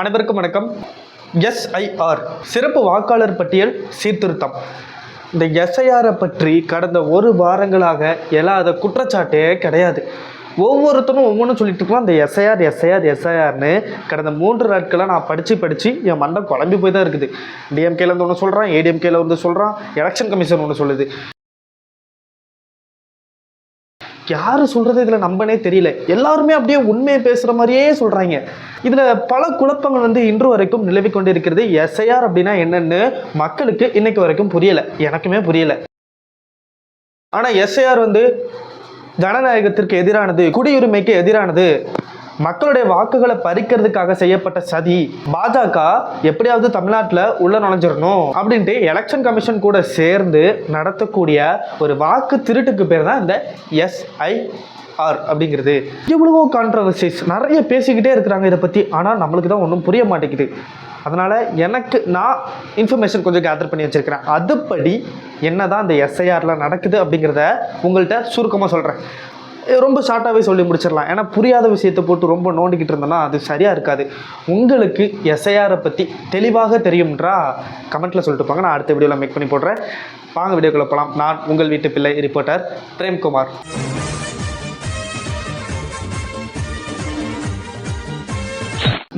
அனைவருக்கும் வணக்கம். எஸ்ஐஆர் சிறப்பு வாக்காளர் பட்டியல் சீர்திருத்தம். இந்த எஸ்ஐஆரை பற்றி கடந்த ஒரு வாரங்களாக எழாத குற்றச்சாட்டே கிடையாது. ஒவ்வொருத்தரும் ஒவ்வொன்றும் சொல்லிட்டு இருக்கோம் அந்த எஸ்ஐஆர் எஸ்ஐஆர் எஸ்ஐஆர்னு கடந்த மூன்று நாட்களாக நான் படித்து படித்து என் மண்டை குழம்பி போய் தான் இருக்குது. டிஎம்கேலேருந்து ஒன்று சொல்கிறான் ஏடிஎம்கேல வந்து சொல்கிறான் எலெக்ஷன் கமிஷன் ஒன்று சொல்லுது. யார் சொல்கிறது இதில் நம்பனே தெரியல. எல்லாருமே அப்படியே உண்மையை பேசுகிற மாதிரியே சொல்கிறாங்க இதில் பல குழப்பங்கள் வந்து இன்று வரைக்கும் நிலவி கொண்டு இருக்கிறது எஸ்ஐஆர் அப்படின்னா என்னென்னு மக்களுக்கு இன்னைக்கு வரைக்கும் புரியலை. எனக்குமே புரியலை. ஆனால் எஸ்ஐஆர் வந்து ஜனநாயகத்திற்கு எதிரானது குடியுரிமைக்கு எதிரானது. மக்களுடைய வாக்குகளை பறிக்கிறதுக்காக செய்யப்பட்ட சதி பாஜக எப்படியாவது தமிழ்நாட்டில் உள்ள நுழைஞ்சிடணும் அப்படின்ட்டு எலெக்ஷன் கமிஷன் கூட சேர்ந்து நடத்தக்கூடிய ஒரு வாக்கு திருட்டுக்கு பேர் தான் இந்த எஸ்ஐஆர் அப்படிங்கிறது. எவ்வளவோ கான்ட்ரவர்சிஸ் நிறைய பேசிக்கிட்டே இருக்கிறாங்க இதை பற்றி ஆனால் நம்மளுக்கு தான் ஒன்றும் புரிய மாட்டேங்குது. அதனால் எனக்கு நான் இன்ஃபர்மேஷன் கொஞ்சம் கேதர் பண்ணி வச்சுருக்கிறேன். அதுபடி என்ன தான் இந்த எஸ்ஐஆரில் நடக்குது அப்படிங்கிறத உங்கள்கிட்ட சுருக்கமாக சொல்கிறேன் ரொம்ப ஷார்ட்டாகவே சொல்லி முடிச்சிடலாம். ஏன்னா புரியாத விஷயத்தை போட்டு ரொம்ப நோண்டிக்கிட்டு இருந்தோம்னா அது சரியாக இருக்காது. உங்களுக்கு எஸ்ஐஆரை பற்றி தெளிவாக தெரியும்ன்றா கமெண்ட்டில் சொல்லிட்டு போங்க. நான் அடுத்த வீடியோவில் மேக் பண்ணி போடுறேன். வாங்க வீடியோக்குள்ளே போகலாம் நான் உங்கள் வீட்டு பிள்ளை ரிப்போர்ட்டர் பிரேம்குமார்.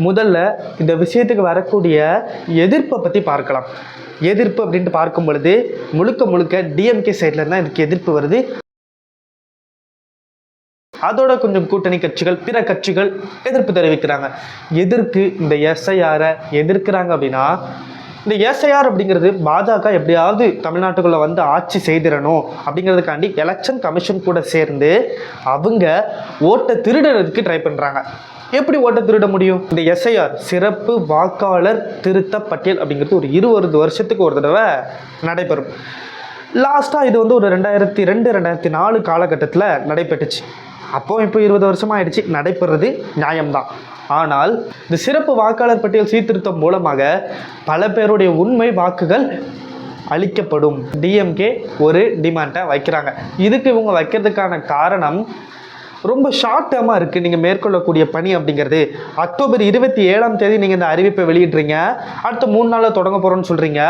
முதல்ல இந்த விஷயத்துக்கு வரக்கூடிய எதிர்ப்பை பற்றி பார்க்கலாம். எதிர்ப்பு அப்படின்ட்டு பார்க்கும் பொழுது முழுக்க முழுக்க டிஎம்கே சைட்லேருந்து இருந்தால் இதுக்கு எதிர்ப்பு வருது. அதோட கொஞ்சம் கூட்டணி கட்சிகள் பிற கட்சிகள் எதிர்ப்பு தெரிவிக்கிறாங்க. எதிர்க்கு இந்த எஸ்ஐஆரை எதிர்க்கிறாங்க அப்படின்னா இந்த எஸ்ஐஆர் அப்படிங்கிறது பாஜக எப்படியாவது தமிழ்நாட்டுக்குள்ளே வந்து ஆட்சி செய்திடணும் அப்படிங்கிறதுக்காண்டி எலெக்ஷன் கமிஷன் கூட சேர்ந்து அவங்க ஓட்டை திருடுறதுக்கு ட்ரை பண்ணுறாங்க எப்படி ஓட்டை திருட முடியும்? இந்த எஸ்ஐஆர் சிறப்பு வாக்காளர் திருத்த பட்டியல் அப்படிங்கிறது ஒரு இருபது வருஷத்துக்கு ஒரு தடவை நடைபெறும். லாஸ்ட்டாக இது வந்து ஒரு ரெண்டாயிரத்தி ரெண்டு ரெண்டாயிரத்தி நாலு காலகட்டத்தில் நடைபெற்றுச்சு. அப்போ இப்போ இருபது வருஷமாக ஆயிடுச்சு நடைபெறது நியாயம்தான். ஆனால் இந்த சிறப்பு வாக்காளர் பட்டியல் சீர்திருத்தம் மூலமாக பல பேருடைய உண்மை வாக்குகள் அளிக்கப்படும். டிஎம்கே ஒரு டிமாண்டை வைக்கிறாங்க. இதுக்கு இவங்க வைக்கிறதுக்கான காரணம் ரொம்ப ஷார்ட் டேர்மாக இருக்குது நீங்கள் மேற்கொள்ளக்கூடிய பணி அப்படிங்கிறது. அக்டோபர் இருபத்தி ஏழாம் தேதி நீங்கள் இந்த அறிவிப்பை வெளியிடுறீங்க. அடுத்த மூணு நாளில் தொடங்க போகிறோன்னு சொல்கிறீங்க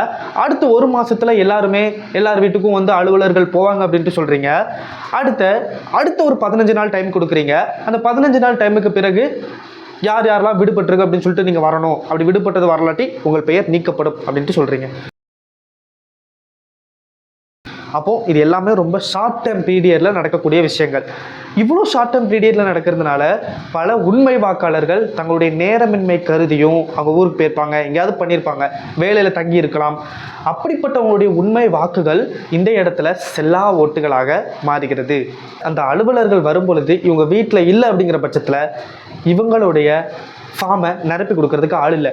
அடுத்த ஒரு மாதத்தில் எல்லாருமே எல்லார் வீட்டுக்கும் வந்து அலுவலர்கள் போவாங்க அப்படின்ட்டு சொல்கிறீங்க அடுத்த அடுத்த ஒரு பதினஞ்சு நாள் டைம் கொடுக்குறீங்க. அந்த பதினஞ்சு நாள் டைமுக்கு பிறகு யார் யாரெல்லாம் விடுபட்டிருக்கு அப்படின்னு சொல்லிட்டு நீங்கள் வரணும். அப்படி விடுபட்டது வரலாட்டி உங்கள் பெயர் நீக்கப்படும் அப்படின்ட்டு சொல்கிறீங்க அப்போது இது எல்லாமே ரொம்ப ஷார்ட் டேர்ம் பீரியடில் நடக்கக்கூடிய விஷயங்கள். இவ்வளோ ஷார்ட் டேர்ம் பீரியடில் நடக்கிறதுனால பல உண்மை வாக்காளர்கள் தங்களுடைய நேரமின்மை கருதியும் அவங்க ஊருக்கு போயிருப்பாங்க எங்கேயாவது பண்ணியிருப்பாங்க வேலையில் தங்கி இருக்கலாம். அப்படிப்பட்டவங்களுடைய உண்மை வாக்குகள் இந்த இடத்துல செல்லா ஓட்டுகளாக மாறுகிறது. அந்த அலுவலர்கள் வரும் பொழுது இவங்க வீட்டில் இல்லை அப்படிங்கிற பட்சத்தில் இவங்களுடைய ஃபார்மை நிரப்பி கொடுக்கறதுக்கு ஆள் இல்லை.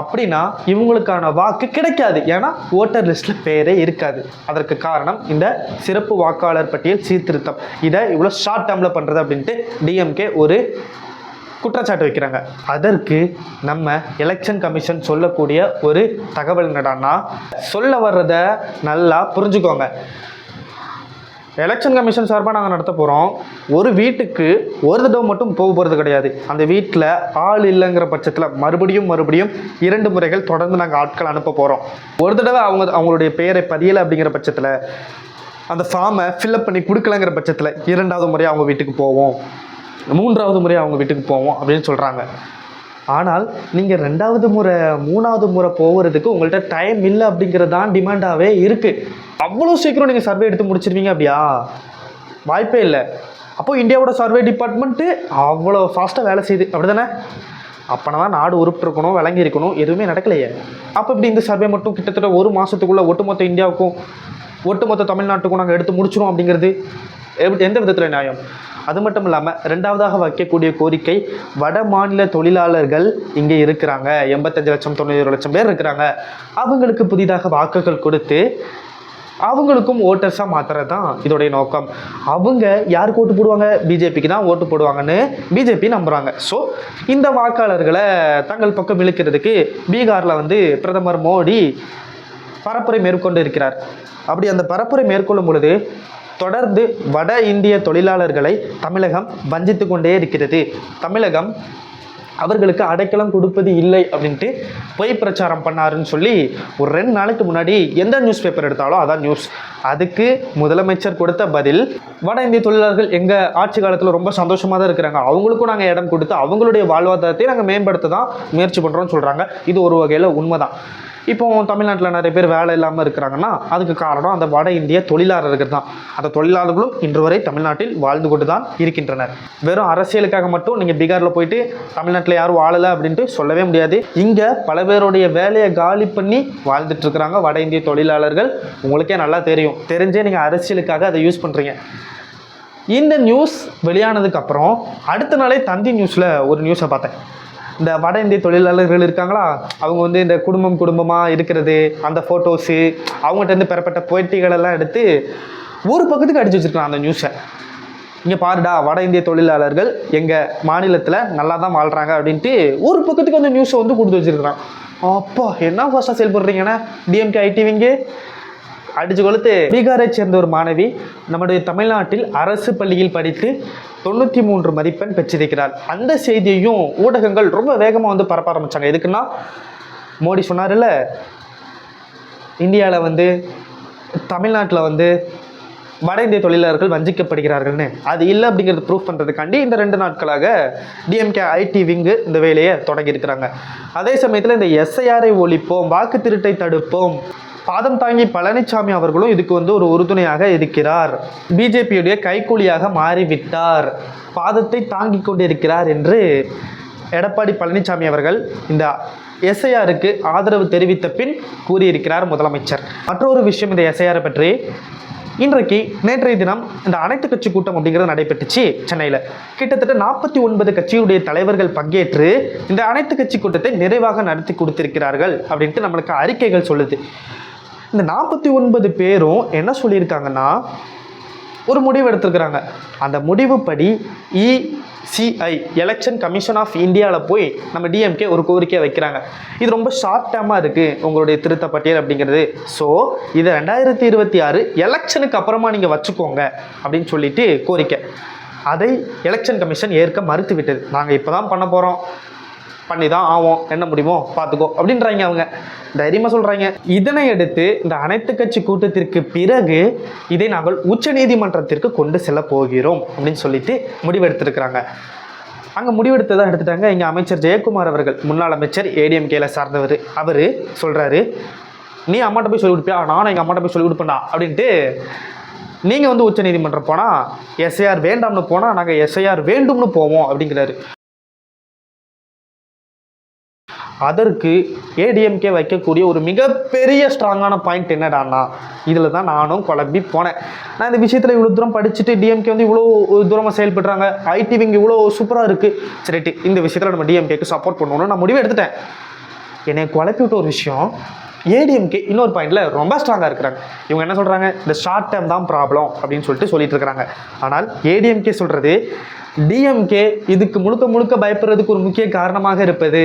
அப்படின்னா இவங்களுக்கான வாக்கு கிடைக்காது. ஏன்னா ஓட்டர் லிஸ்ட்டில் பேரே இருக்காது. அதற்கு காரணம் இந்த சிறப்பு வாக்காளர் பட்டியல் சீர்திருத்தம். இதை இவ்வளோ ஷார்ட் டேர்மில் பண்ணுறது அப்படின்ட்டு டிஎம்கே ஒரு குற்றச்சாட்டு வைக்கிறாங்க. அதற்கு நம்ம எலெக்ஷன் கமிஷன் சொல்லக்கூடிய ஒரு தகவல் என்னடான்னா சொல்ல வர்றதை நல்லா புரிஞ்சுக்கோங்க. எலெக்ஷன் கமிஷன் சார்பாக நாங்கள் நடத்த போகிறோம் ஒரு வீட்டுக்கு ஒரு தடவை மட்டும் போக போகிறது கிடையாது. அந்த வீட்டில் ஆள் இல்லைங்கிற பட்சத்தில் மறுபடியும் மறுபடியும் இரண்டு முறைகள் தொடர்ந்து நாங்கள் ஆட்கள் அனுப்ப போகிறோம் ஒரு தடவை அவங்க அவங்களுடைய பெயரை பதியலை அப்படிங்கிற பட்சத்தில் அந்த ஃபார்மை ஃபில்அப் பண்ணி கொடுக்கலங்கிற பட்சத்தில் இரண்டாவது முறை அவங்க வீட்டுக்கு போவோம். மூன்றாவது முறை அவங்க வீட்டுக்கு போவோம் அப்படின்னு சொல்கிறாங்க ஆனால் நீங்கள் ரெண்டாவது முறை மூணாவது முறை போகிறதுக்கு உங்கள்கிட்ட டைம் இல்லை அப்படிங்கிறது தான் டிமாண்டாகவே இருக்குது அவ்வளோ சீக்கிரம் நீங்கள் சர்வே எடுத்து முடிச்சிருவீங்க அப்படியா? வாய்ப்பே இல்லை. அப்போது இந்தியாவோட சர்வே டிபார்ட்மெண்ட்டு அவ்வளோ ஃபாஸ்ட்டாக வேலை செய்யுது அப்படி தானே அப்போனா தான் நாடு உருப்பிட்டுருக்கணும் விளங்கி இருக்கணும் எதுவுமே நடக்கலையே. அப்போ இப்படி இந்த சர்வே மட்டும் கிட்டத்தட்ட ஒரு மாதத்துக்குள்ளே ஒட்டுமொத்த இந்தியாவுக்கும் ஒட்டுமொத்த தமிழ்நாட்டுக்கும் நாங்கள் எடுத்து முடிச்சிடும் அப்படிங்கிறது எந்த விதத்தில் நியாயம்? அது மட்டும் இல்லாமல் ரெண்டாவதாக வைக்கக்கூடிய கோரிக்கை வட மாநில தொழிலாளர்கள் இங்கே இருக்கிறாங்க. எண்பத்தஞ்சு லட்சம் தொண்ணூறு லட்சம் பேர் இருக்கிறாங்க. அவங்களுக்கு புதிதாக வாக்குகள் கொடுத்து அவங்களுக்கும் ஓட்டர்ஸாக மாற்றுறது தான் இதோடைய நோக்கம். அவங்க யாருக்கு ஓட்டு போடுவாங்க? பிஜேபிக்கு தான் ஓட்டு போடுவாங்கன்னு பிஜேபி நம்புகிறாங்க ஸோ இந்த வாக்காளர்களை தங்கள் பக்கம் இழுக்கிறதுக்கு பீகாரில் வந்து பிரதமர் மோடி பரப்புரை மேற்கொண்டு இருக்கிறார் அப்படி அந்த பரப்புரை மேற்கொள்ளும் பொழுது தொடர்ந்து வட இந்திய தொழிலாளர்களை தமிழகம் வஞ்சித்து கொண்டே இருக்கிறது. தமிழகம் அவர்களுக்கு அடைக்கலம் கொடுப்பது இல்லை அப்படின்ட்டு பொய் பிரச்சாரம் பண்ணாருன்னு சொல்லி ஒரு ரெண்டு நாளைக்கு முன்னாடி எந்த நியூஸ் பேப்பர் எடுத்தாலும் அதான் நியூஸ் அதுக்கு முதலமைச்சர் கொடுத்த பதில் வட இந்திய தொழிலாளர்கள் எங்கள் ஆட்சி காலத்தில் ரொம்ப சந்தோஷமாக தான் இருக்கிறாங்க. அவங்களுக்கும் நாங்கள் இடம் கொடுத்து அவங்களுடைய வாழ்வாதாரத்தை நாங்கள் மேம்படுத்த தான் முயற்சி பண்ணுறோம்னு சொல்கிறாங்க இது ஒரு வகையில் உண்மைதான். இப்போ தமிழ்நாட்டில் நிறைய பேர் வேலை இல்லாமல் இருக்கிறாங்கன்னா அதுக்கு காரணம் அந்த வட இந்திய தொழிலாளர்கள் தான். அந்த தொழிலாளர்களும் இன்று வரை தமிழ்நாட்டில் வாழ்ந்து கொண்டு தான் இருக்கின்றனர். வெறும் அரசியலுக்காக மட்டும் நீங்கள் பீகாரில் போயிட்டு தமிழ்நாட்டில் யாரும் வாழலை அப்படின்ட்டு சொல்லவே முடியாது. இங்கே பல பேருடைய வேலையை காலி பண்ணி வாழ்ந்துட்டு இருக்கிறாங்க வட இந்திய தொழிலாளர்கள். உங்களுக்கே நல்லா தெரியும். தெரிஞ்சே நீங்கள் அரசியலுக்காக அதை யூஸ் பண்ணுறீங்க இந்த நியூஸ் வெளியானதுக்கப்புறம் அடுத்த நாளே தந்தி நியூஸில் ஒரு நியூஸை பார்த்தேன். இந்த வட இந்திய தொழிலாளர்கள் இருக்காங்களா? அவங்க வந்து இந்த குடும்பம் குடும்பமாக இருக்கிறது அந்த ஃபோட்டோஸு அவங்ககிட்ட பெறப்பட்ட போட்டிகளெல்லாம் எடுத்து ஒரு பக்கத்துக்கு அடித்து வச்சுருக்கலாம் அந்த நியூஸை இங்கே பாருடா வட இந்திய தொழிலாளர்கள் எங்கள் மாநிலத்தில் நல்லா தான் வாழ்கிறாங்க அப்படின்ட்டு ஒரு பக்கத்துக்கு அந்த நியூஸை வந்து கொடுத்து வச்சுருக்கிறான். அப்பா என்ன ஃபாஸ்ட்டாக செயல்படுறீங்கண்ணே டிஎம்கே ஐடிவிங்க அடிச்சு கொளுத்து. பீகாரை சேர்ந்த ஒரு மாணவி நம்முடைய தமிழ்நாட்டில் அரசு பள்ளியில் படித்து தொண்ணூற்றி மூன்று மதிப்பெண் பெற்றிருக்கிறார் அந்த செய்தியையும் ஊடகங்கள் ரொம்ப வேகமாக வந்து பரப்ப ஆரம்பித்தாங்க எதுக்குன்னா மோடி சொன்னார்ல இந்தியாவில் வந்து தமிழ்நாட்டில் வந்து வட இந்திய தொழிலாளர்கள் வஞ்சிக்கப்படுகிறார்கள்னு. அது இல்லை அப்படிங்கிறது ப்ரூஃப் பண்ணுறதுக்காண்டி இந்த ரெண்டு நாட்களாக டிஎம்கே ஐடி விங்கு இந்த வேலையை தொடங்கியிருக்கிறாங்க. அதே சமயத்தில் இந்த எஸ்ஐஆரை ஒழிப்போம் வாக்கு திருட்டை தடுப்போம் பாதம் தாங்கி பழனிசாமி அவர்களும் இதுக்கு வந்து ஒரு உறுதுணையாக இருக்கிறார். பிஜேபியுடைய கைக்கூலியாக மாறிவிட்டார். பாதத்தை தாங்கி கொண்டிருக்கிறார் என்று எடப்பாடி பழனிசாமி அவர்கள் இந்த எஸ்ஐஆருக்கு ஆதரவு தெரிவித்த பின் கூறியிருக்கிறார் முதலமைச்சர். மற்றொரு விஷயம் இந்த எஸ்ஐஆரை பற்றி. இன்றைக்கு நேற்றைய தினம் இந்த அனைத்து கட்சி கூட்டம் அப்படிங்கிறது நடைபெற்றுச்சு சென்னையில். கிட்டத்தட்ட நாற்பத்தி ஒன்பது கட்சியுடைய தலைவர்கள் பங்கேற்று இந்த அனைத்து கட்சி கூட்டத்தை நிறைவாக நடத்தி கொடுத்திருக்கிறார்கள் அப்படின்ட்டு நம்மளுக்கு அறிக்கைகள் சொல்லுது. இந்த நாற்பத்தி ஒன்பது பேரும் என்ன சொல்லியிருக்காங்கன்னா ஒரு முடிவு எடுத்துருக்குறாங்க. அந்த முடிவுப்படி இசிஐ எலெக்ஷன் கமிஷன் ஆஃப் இந்தியாவில் போய் நம்ம டிஎம்கே ஒரு கோரிக்கையை வைக்கிறாங்க. இது ரொம்ப ஷார்ட் டேர்மாக இருக்குது உங்களுடைய திருத்த பட்டியல் அப்படிங்கிறது. ஸோ இதை ரெண்டாயிரத்தி இருபத்தி ஆறு எலெக்ஷனுக்கு அப்புறமா நீங்கள் வச்சுக்கோங்க அப்படின்னு சொல்லிட்டு கோரிக்கை. அதை எலெக்ஷன் கமிஷன் ஏற்க மறுத்து விட்டது நாங்கள் இப்போ தான் பண்ண போகிறோம் பண்ணி தான் ஆவோம். என்ன முடியுமோ பார்த்துக்கோ அப்படின்றாங்க அவங்க. தைரியமாக சொல்கிறாங்க இதனை அடுத்து இந்த அனைத்து கட்சி கூட்டத்திற்கு பிறகு இதை நாங்கள் உச்ச நீதிமன்றத்திற்கு கொண்டு செல்ல போகிறோம் அப்படின்னு சொல்லிட்டு முடிவெடுத்திருக்கிறாங்க. அங்கே முடிவெடுத்ததான் எடுத்துட்டாங்க. இங்கே அமைச்சர் ஜெயக்குமார் அவர்கள் முன்னாள் அமைச்சர் ஏடிஎம்கேல சார்ந்தவர். அவர் சொல்கிறாரு நீ அம்மாட்ட போய் சொல்லி கொடுப்பியா? நானும் எங்கள் அம்மாட்ட போய் சொல்லி கொடுப்பேன்டா. அப்படின்ட்டு நீங்கள் வந்து உச்சநீதிமன்றம் போனால் எஸ்ஐஆர் வேண்டாம்னு போனால் நாங்கள் எஸ்ஐஆர் வேண்டும்னு போவோம். அப்படிங்கிறாரு. அதற்கு ஏடிஎம்கே வைக்கக்கூடிய ஒரு மிகப்பெரிய ஸ்ட்ராங்கான பாயிண்ட் என்னடான்னா இதில் தான் நானும் குழம்பி போனேன். நான் இந்த விஷயத்தில் இவ்வளோ தூரம் படிச்சுட்டு டிஎம்கே வந்து இவ்வளோ தூரமாக செயல்படுறாங்க. ஐடி விங் இவ்வளோ சூப்பராக இருக்குது சரிட்டு இந்த விஷயத்தில் நம்ம டிஎம்கேக்கு சப்போர்ட் பண்ணணும்னு நான் முடிவு எடுத்துட்டேன். என்னை குழப்பி விட்ட ஒரு விஷயம் ஏடிஎம்கே இன்னொரு பாயிண்டில் ரொம்ப ஸ்ட்ராங்காக இருக்கிறாங்க. இவங்க என்ன சொல்கிறாங்க இந்த ஷார்ட் டேர்ம் தான் ப்ராப்ளம் அப்படின்னு சொல்லிட்டு சொல்லிட்டு இருக்கிறாங்க. ஆனால் ஏடிஎம்கே சொல்கிறது டிஎம்கே இதுக்கு முழுக்க முழுக்க பயப்படுறதுக்கு ஒரு முக்கிய காரணமாக இருப்பது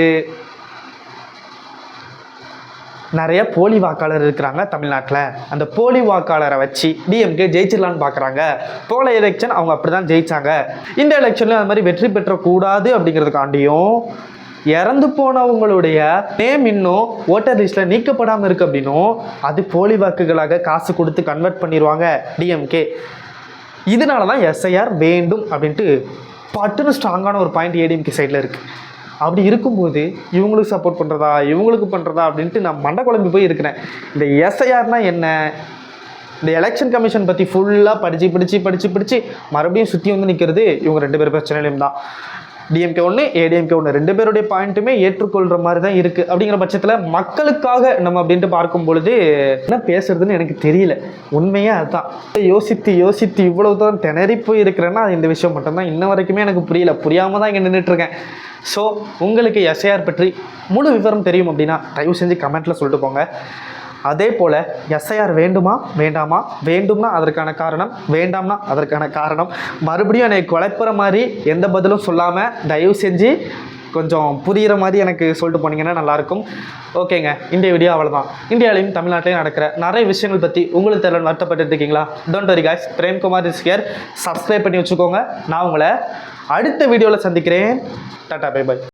நிறைய போலி வாக்காளர் இருக்கிறாங்க தமிழ்நாட்டில். அந்த போலி வாக்காளரை வச்சு டிஎம்கே ஜெயிச்சிடலான்னு பார்க்குறாங்க போல எலெக்ஷன் அவங்க அப்படி தான் ஜெயித்தாங்க இந்த எலெக்ஷனில் அது மாதிரி வெற்றி பெற்றக்கூடாது அப்படிங்கிறதுக்காண்டியும் இறந்து போனவங்களுடைய நேம் இன்னும் ஓட்டர் லிஸ்ட்டில் நீக்கப்படாமல் இருக்கு அப்படின்னும் அது போலி வாக்குகளாக காசு கொடுத்து கன்வெர்ட் பண்ணிடுவாங்க டிஎம்கே இதனால தான் எஸ்ஐஆர் வேண்டும் அப்படின்ட்டு பட்டுன்னு ஸ்ட்ராங்கான ஒரு பாயிண்ட் ஏடிஎம்கே சைடில் இருக்குது அப்படி இருக்கும்போது இவங்களுக்கு சப்போர்ட் பண்ணுறதா இவங்களுக்கு பண்ணுறதா அப்படின்ட்டு நான் மண்டை குழம்பு போய் இருக்கிறேன். இந்த எஸ்ஐஆர்னா என்ன? இந்த எலெக்ஷன் கமிஷன் பற்றி ஃபுல்லாக படித்து படித்து படித்து படித்து மறுபடியும் சுற்றி வந்து நிற்கிறது இவங்க ரெண்டு பேர் பிரச்சனையிலையும் தான். டிஎம்கே ஒன்று ஏடிஎம்கே ஒன்று ரெண்டு பேருடைய பாயிண்ட்டுமே ஏற்றுக்கொள்கிற மாதிரி தான் இருக்குது அப்படிங்கிற பட்சத்தில் மக்களுக்காக நம்ம அப்படின்ட்டு பார்க்கும் பொழுது என்ன பேசுறதுன்னு எனக்கு தெரியல. உண்மையே அதுதான் யோசித்து யோசித்து இவ்வளவு தான் திணறி போய் இருக்கிறேன்னா இந்த விஷயம் மட்டும்தான். இன்ன வரைக்குமே எனக்கு புரியல. புரியாமல் தான் இங்கே நின்றுட்டுருக்கேன் ஸோ உங்களுக்கு எஸ்ஐஆர் பற்றி முழு விவரம் தெரியும் அப்படின்னா தயவு செஞ்சு கமெண்ட்டில் சொல்லிட்டு போங்க. அதே போல் எஸ்ஐஆர் வேண்டுமா? வேண்டாமா? வேண்டும்னா அதற்கான காரணம் வேண்டாம்னா அதற்கான காரணம். மறுபடியும் என்னை குழப்புற மாதிரி எந்த பதிலும் சொல்லாமல் தயவு செஞ்சு கொஞ்சம் புரிகிற மாதிரி எனக்கு சொல்லிட்டு போனீங்கன்னா நல்லாயிருக்கும். ஓகேங்க இந்த வீடியோ அவ்வளோதான் இந்தியாவிலையும் தமிழ்நாட்டிலையும் நடக்கிற நிறைய விஷயங்கள் பற்றி உங்களுக்கு தெரியல வருத்தப்பட்டு இருக்கீங்களா don't worry guys Premkumar is here subscribe பண்ணி வச்சுக்கோங்க. நான் உங்களை அடுத்த வீடியோவில் சந்திக்கிறேன். Tata bye by